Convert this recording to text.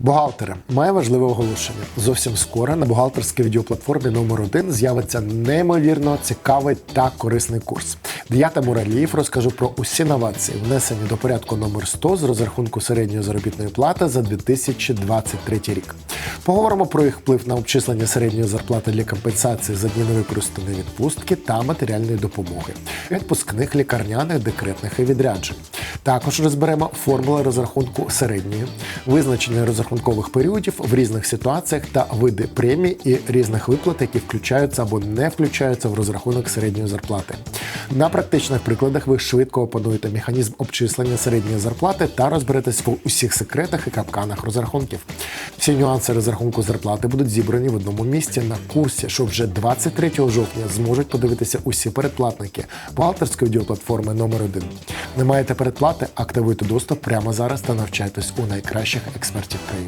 Бухгалтери має важливе оголошення. Зовсім скоро на бухгалтерській відеоплатформі номер 1 з'явиться неймовірно цікавий та корисний курс. Я та Мураліїв розкажу про усі новації, внесені до порядку номер 100 з розрахунку середньої заробітної плати за 2023 рік. Поговоримо про їх вплив на обчислення середньої зарплати для компенсації за дні невикористаної відпустки та матеріальної допомоги, відпускних лікарняних, декретних і відряджень. Також розберемо формули розрахунку середньої, визначення розрахункових періодів в різних ситуаціях та види премій і різних виплат, які включаються або не включаються в розрахунок середньої зарплати. На практичних прикладах ви швидко опануєте механізм обчислення середньої зарплати та розберетесь в усіх секретах і капканах розрахунків. Всі нюанси розрахунку зарплати будуть зібрані в одному місці на курсі, що вже 23 жовтня зможуть подивитися усі передплатники бухгалтерської відеоплатформи номер 1 Не маєте передплати? Активуйте доступ прямо зараз та навчайтесь у найкращих експертів країни.